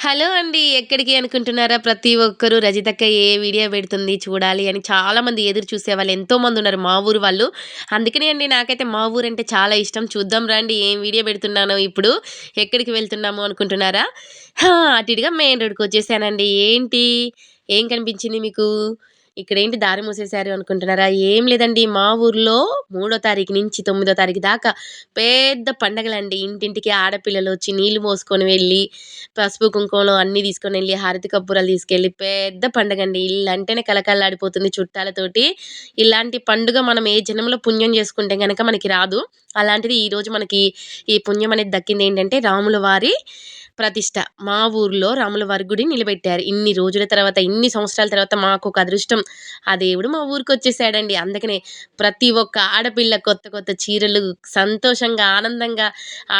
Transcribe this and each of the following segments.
Hello అండి ఎక్కడికి అనుకుంటున్నారా? ప్రతి ఒక్కరూ రజితక్క ఏ వీడియో పెడుతుంది చూడాలి అని చాలామంది ఎదురు చూసే వాళ్ళు ఎంతోమంది ఉన్నారు మా ఊరు వాళ్ళు. అందుకనే అండి నాకైతే మా ఊరు అంటే చాలా ఇష్టం. చూద్దాం రండి ఏం వీడియో పెడుతున్నానో ఇప్పుడు. ఎక్కడికి వెళ్తున్నాము అనుకుంటున్నారా? అటు ఇటుగా మెయిన్ రోడ్కి వచ్చేసానండి. ఏంటి? ఏం కనిపించింది మీకు? ఇక్కడ ఏంటి దారి మూసేశారు అనుకుంటున్నారా? ఏం లేదండి. మా ఊర్లో మూడో తారీఖు నుంచి తొమ్మిదో తారీఖు దాకా పెద్ద పండగలండి. ఇంటింటికి ఆడపిల్లలు వచ్చి నీళ్ళు మోసుకొని వెళ్ళి పసుపు కుంకుమలు అన్నీ తీసుకొని వెళ్ళి హారతి కప్పురాలు తీసుకెళ్ళి పెద్ద పండగ అండి ఇల్లు అంటేనే కలకల్లాడిపోతుంది చుట్టాలతోటి. ఇలాంటి పండుగ మనం ఏ జన్మలో పుణ్యం చేసుకుంటే కనుక మనకి రాదు. అలాంటిది ఈరోజు మనకి ఈ పుణ్యం అనేది దక్కింది ఏంటంటే రాముల వారి ప్రతిష్ట. మా ఊర్లో రాముల వారి గుడి నిలబెట్టారు. ఇన్ని రోజుల తర్వాత ఇన్ని సంవత్సరాల తర్వాత మాకు ఒక అదృష్టం. ఆ దేవుడు మా ఊరికి వచ్చేసాడండి. అందుకనే ప్రతి ఒక్క ఆడపిల్ల కొత్త కొత్త చీరలు సంతోషంగా ఆనందంగా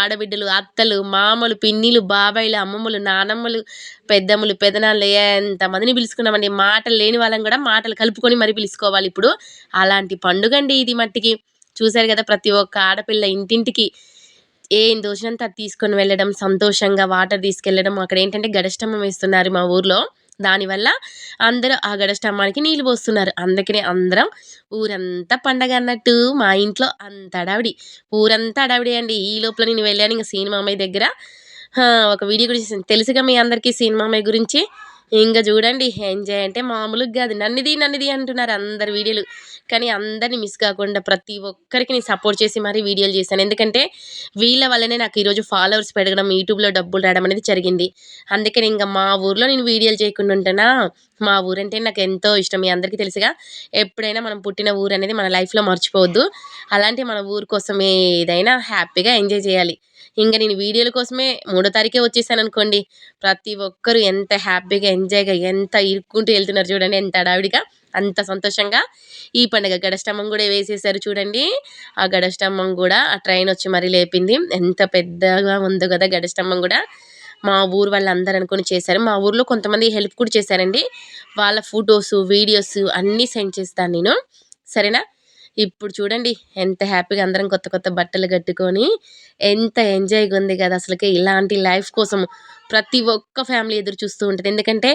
ఆడబిడ్డలు అత్తలు మామలు పిన్నిలు బాబాయిలు అమ్మమ్మలు నానమ్మలు పెద్దమ్మలు పెదనాళ్ళు ఎంతమందిని పిలుచుకున్నామండి. మాటలు లేని వాళ్ళని కూడా మాటలు కలుపుకొని మరి పిలుచుకోవాలి. ఇప్పుడు అలాంటి పండుగ అండి ఇది మట్టికి. చూశారు కదా ప్రతి ఒక్క ఆడపిల్ల ఇంటింటికి ఏం దోచినంత తీసుకొని వెళ్ళడం సంతోషంగా వాటర్ తీసుకెళ్ళడం అక్కడ ఏంటంటే గడస్టమ్మం వేస్తున్నారు మా ఊర్లో. దానివల్ల అందరూ ఆ గడస్టమ్మానికి నీళ్ళు పోస్తున్నారు. అందుకనే అందరం ఊరంతా పండగ అన్నట్టు మా ఇంట్లో అంత అడావిడి ఊరంతా అడావిడి అండి. ఈ లోపల నేను వెళ్ళాను ఇంకా సినిమా అమ్మాయి దగ్గర ఒక వీడియో గురించి తెలుసుగా మీ అందరికీ సినిమా అమ్మాయి గురించి? ఇంకా చూడండి ఎంజాయ్ అంటే మామూలుగా కాదు. నన్నిది నన్నుది అంటున్నారు అందరు వీడియోలు. కానీ అందరిని మిస్ కాకుండా ప్రతి ఒక్కరికి నేను సపోర్ట్ చేసి మరీ వీడియోలు చేశాను. ఎందుకంటే వీళ్ళ వల్లనే నాకు ఈరోజు ఫాలోవర్స్ పెరగడం యూట్యూబ్లో డబ్బులు రావడం అనేది జరిగింది. అందుకని ఇంకా మా ఊర్లో నేను వీడియోలు చేయకుండా ఉంటానా? మా ఊరంటే నాకు ఎంతో ఇష్టం. మీ అందరికీ తెలుసుగా ఎప్పుడైనా మనం పుట్టిన ఊరు అనేది మన లైఫ్లో మర్చిపోవద్దు. అలాంటి మన ఊరు కోసం ఏదైనా హ్యాపీగా ఎంజాయ్ చేయాలి. ఇంకా నేను వీడియోల కోసమే మూడో తారీఖే వచ్చేసాను అనుకోండి. ప్రతి ఒక్కరూ ఎంత హ్యాపీగా ఎంజాయ్గా ఎంత ఇరుక్కుంటూ వెళ్తున్నారు చూడండి ఎంత అడావిడిగా అంత సంతోషంగా. ఈ పండుగ గడస్టమ్మం కూడా వేసేసారు చూడండి. ఆ గడస్టమ్మం కూడా ఆ ట్రైన్ వచ్చి మరీ లేపింది. ఎంత పెద్దగా ఉందో కదా గడస్టమ్మం కూడా. మా ఊరు వాళ్ళందరూ అనుకుని చేశారు. మా ఊర్లో కొంతమంది హెల్ప్ కూడా చేశారండి. వాళ్ళ ఫొటోస్ వీడియోస్ అన్నీ సెండ్ చేస్తాను నేను. సరేనా? ఇప్పుడు చూడండి ఎంత హ్యాపీగా అందరం కొత్త కొత్త బట్టలు కట్టుకొని ఎంత ఎంజాయ్గా ఉంది కదా అసలుకి ఇలాంటి లైఫ్ కోసం. ప్రతి ఒక్క ఫ్యామిలీ ఎదురు చూస్తూ ఉంటుంది. ఎందుకంటే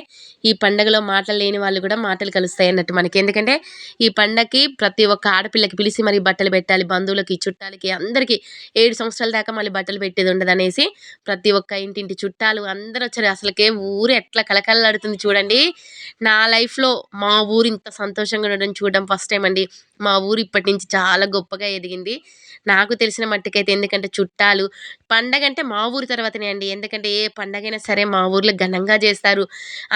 ఈ పండగలో మాటలు లేని వాళ్ళు కూడా మాటలు కలుస్తాయి అన్నట్టు మనకి. ఎందుకంటే ఈ పండగకి ప్రతి ఒక్క ఆడపిల్లకి పిలిచి మరి బట్టలు పెట్టాలి బంధువులకి చుట్టాలకి అందరికీ ఏడు సంవత్సరాల దాకా మళ్ళీ బట్టలు పెట్టేది ఉండదు అనేసి ప్రతి ఒక్క ఇంటింటి చుట్టాలు అందరూ వచ్చారు. అసలుకే ఊరు ఎట్లా కలకలలాడుతుంది చూడండి. నా లైఫ్లో మా ఊరు ఇంత సంతోషంగా ఉండడం చూడడం ఫస్ట్ టైం అండి. మా ఊరు ఇప్పటి నుంచి చాలా గొప్పగా ఎదిగింది. నాకు తెలిసిన మట్టుకైతే ఎందుకంటే చుట్టాలు పండగ అంటే మా ఊరు తర్వాతనే అండి. ఎందుకంటే ఏ పండగ ఎలాగైనా సరే మా ఊర్లో ఘనంగా చేస్తారు.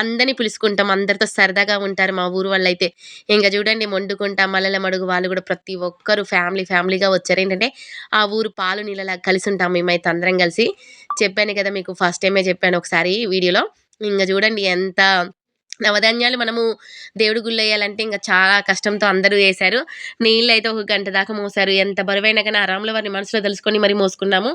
అందరినీ పిలుచుకుంటాం. అందరితో సరదాగా ఉంటారు మా ఊరు వాళ్ళు అయితే ఇంకా చూడండి వండుకుంటాం మల్లెల మడుగు వాళ్ళు కూడా ప్రతి ఒక్కరు ఫ్యామిలీ ఫ్యామిలీగా వచ్చారు. ఏంటంటే ఆ ఊరు పాలు నీళ్ళలా కలిసి ఉంటాం మేమైతే అందరం కలిసి. చెప్పాను కదా మీకు ఫస్ట్ టైమే చెప్పాను ఒకసారి వీడియోలో. ఇంకా చూడండి ఎంత నవధాన్యాలు మనము దేవుడి గుళ్ళు వేయాలంటే ఇంకా చాలా కష్టంతో అందరూ వేశారు. నీళ్ళు అయితే ఒక గంట దాకా మోసారు. ఎంత బరువైనా కానీ ఆ వారిని మనసులో తెలుసుకొని మరి మోసుకున్నాము.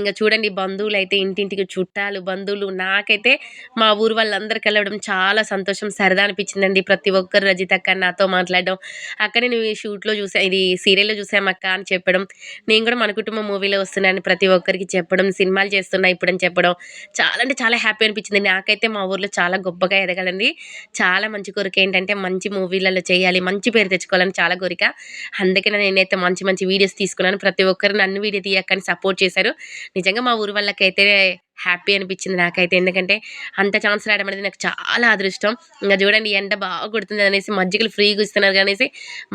ఇంకా చూడండి బంధువులు అయితే ఇంటింటికి చుట్టాలు బంధువులు. నాకైతే మా ఊరు వాళ్ళందరూ కలవడం చాలా సంతోషం సరదా అనిపించిందండి. ప్రతి ఒక్కరు రజితక్క నాతో మాట్లాడడం. అక్క నేను షూట్లో చూసా ఇది సీరియల్లో చూసామక్క అని చెప్పడం. నేను కూడా మన కుటుంబ మూవీలో వస్తున్నాను ప్రతి ఒక్కరికి చెప్పడం. సినిమాలు చేస్తున్నా ఇప్పుడని చెప్పడం. చాలా అంటే చాలా హ్యాపీ అనిపించింది. నాకైతే మా ఊర్లో చాలా గొప్పగా ఎదగాలని ఉంటుంది చాలా మంచి కోరిక ఏంటంటే మంచి మూవీలలో చేయాలి మంచి పేరు తెచ్చుకోవాలని చాలా కోరిక. అందుకనే నేనైతే మంచి మంచి వీడియోస్ తీసుకున్నాను. ప్రతి ఒక్కరు నన్ను వీడియో తీయక్కని సపోర్ట్ చేశారు. నిజంగా మా ఊరు వాళ్ళకైతే హ్యాపీ అనిపించింది నాకైతే. ఎందుకంటే అంత ఛాన్స్ రావడం అనేది నాకు చాలా అదృష్టం. ఇంకా చూడండి ఎండ బాగా కొడుతుంది అనేసి మజ్జిగలు ఫ్రీగా ఇస్తున్నారు అనేసి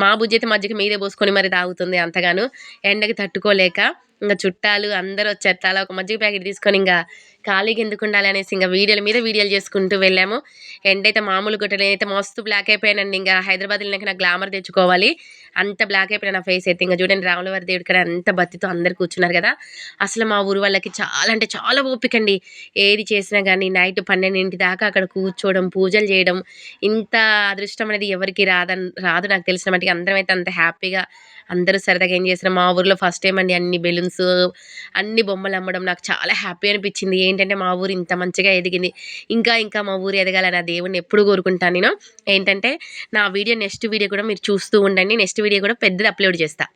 మా బుజ్జి అయితే మజ్జిగ మీదే పోసుకొని మరి తాగుతుంది అంతగాను. ఎండకి తట్టుకోలేక ఇంకా చుట్టాలు అందరూ వచ్చారు. తలా ఒక మజ్జిగ ప్యాకెట్ తీసుకొని ఇంకా ఖాళీగా ఎందుకు ఉండాలి అనేసి ఇంకా వీడియోల మీద వీడియోలు చేసుకుంటూ వెళ్ళాము. ఎండైతే మామూలు గుట్టలు నేనైతే మస్తు బ్లాక్ అయిపోయానండి. ఇంకా హైదరాబాద్ వెళ్ళినాక నాకు గ్లామర్ తెచ్చుకోవాలి. అంత బ్లాక్ అయిపోయిన నా ఫేస్ అయితే ఇంకా చూడండి రాములవారి దేవుడి కదా అంత బతితో అందరు కూర్చున్నారు కదా. అసలు మా ఊరు వాళ్ళకి చాలా అంటే చాలా ఓపిక అండి. ఏది చేసినా కానీ నైట్ పన్నెండింటి దాకా అక్కడ కూర్చోవడం పూజలు చేయడం ఇంత అదృష్టం అనేది ఎవరికి రాదని రాదు నాకు తెలిసిన మట్టికి అందరం అయితే అంత హ్యాపీగా అందరూ సరదాగా ఏం చేసినా మా ఊర్లో ఫస్ట్ టైం అండి అన్ని బెలూన్స్ అన్ని బొమ్మలు అమ్మడం నాకు చాలా హ్యాపీ అనిపించింది. ఏంటంటే మా ఊరు ఇంత మంచిగా ఎదిగింది. ఇంకా ఇంకా మా ఊరు ఎదగాలని ఆ దేవుడిని ఎప్పుడు కోరుకుంటాను నేను. ఏంటంటే నా వీడియో నెక్స్ట్ వీడియో కూడా మీరు చూస్తూ ఉండండి. నెక్స్ట్ వీడియో కూడా పెద్దది అప్లోడ్ చేస్తాను